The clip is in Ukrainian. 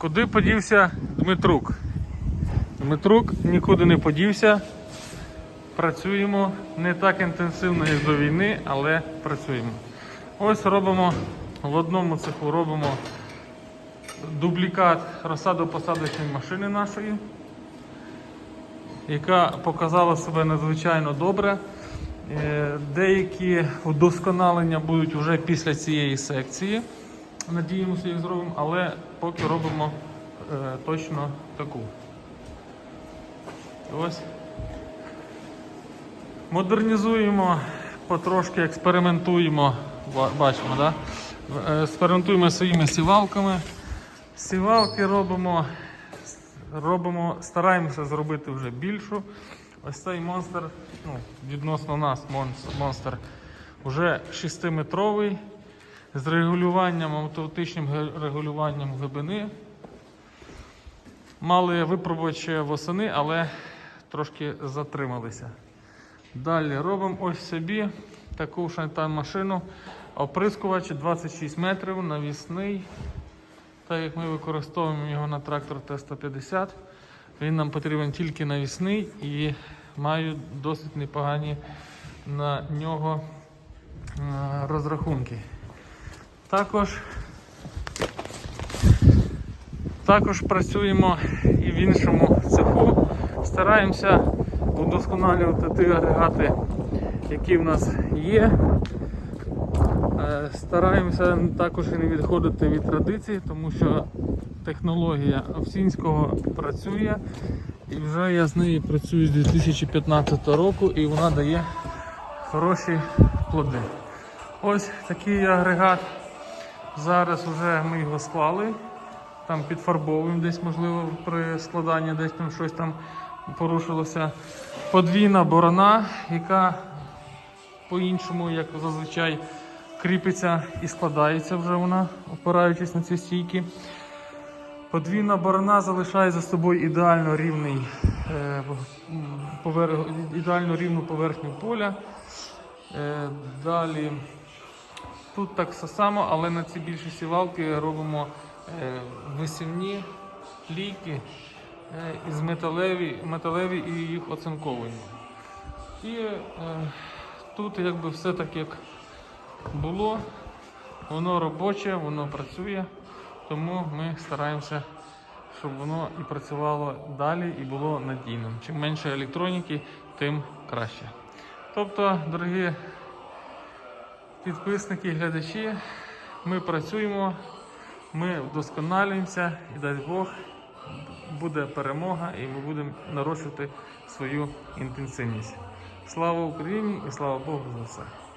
Куди подівся Дмитрук? Дмитрук нікуди не подівся. Працюємо не так інтенсивно, як до війни, але працюємо. Ось робимо в одному цеху робимо дублікат розсадо-посадочної машини нашої, яка показала себе надзвичайно добре. Е, Деякі вдосконалення будуть вже після цієї секції. Надіємося, їх зробимо, але поки робимо е, точно таку. Ось. Модернізуємо, потрошки експериментуємо. Бачимо, да? Е, експериментуємо своїми сівалками. Сівалки робимо, робимо, стараємося зробити вже більшу. Ось цей монстр, ну, відносно нас, монс- монстр, вже 6-метровий з регулюванням, автоматичним регулюванням глибини. Мали випробувати восени, але трошки затрималися. Далі робимо ось собі таку шантан машину. Оприскувач 26 метрів, навісний. Так як ми використовуємо його на трактор Т-150, він нам потрібен тільки навісний і маю досить непогані на нього е, розрахунки. Також, також працюємо і в іншому цеху. Стараємося удосконалювати ті агрегати, які в нас є. Е, Стараємося також і не відходити від традицій, тому що технологія Овсінського працює. І вже я з нею працюю з 2015 року і вона дає хороші плоди. Ось такий агрегат. Зараз вже ми його склали. Там підфарбовуємо десь, можливо, при складанні десь там щось там порушилося. Подвійна борона, яка по-іншому, як зазвичай, кріпиться і складається вже вона, опираючись на ці стійки. Подвійна борона залишає за собою ідеально рівний, е, ідеально рівну поверхню поля. Е, далі тут так само, але на ці більші сівалки робимо е, висівні лійки е, із металеві, металеві і їх оцинковуємо. І е, тут якби все так як було, воно робоче, воно працює, тому ми стараємося, щоб воно і працювало далі і було надійним. Чим менше електроніки, тим краще. Тобто, дорогі підписники, глядачі, ми працюємо, ми вдосконалюємося і дасть Бог буде перемога і ми будемо нарощувати свою інтенсивність. Слава Україні і слава Богу за все!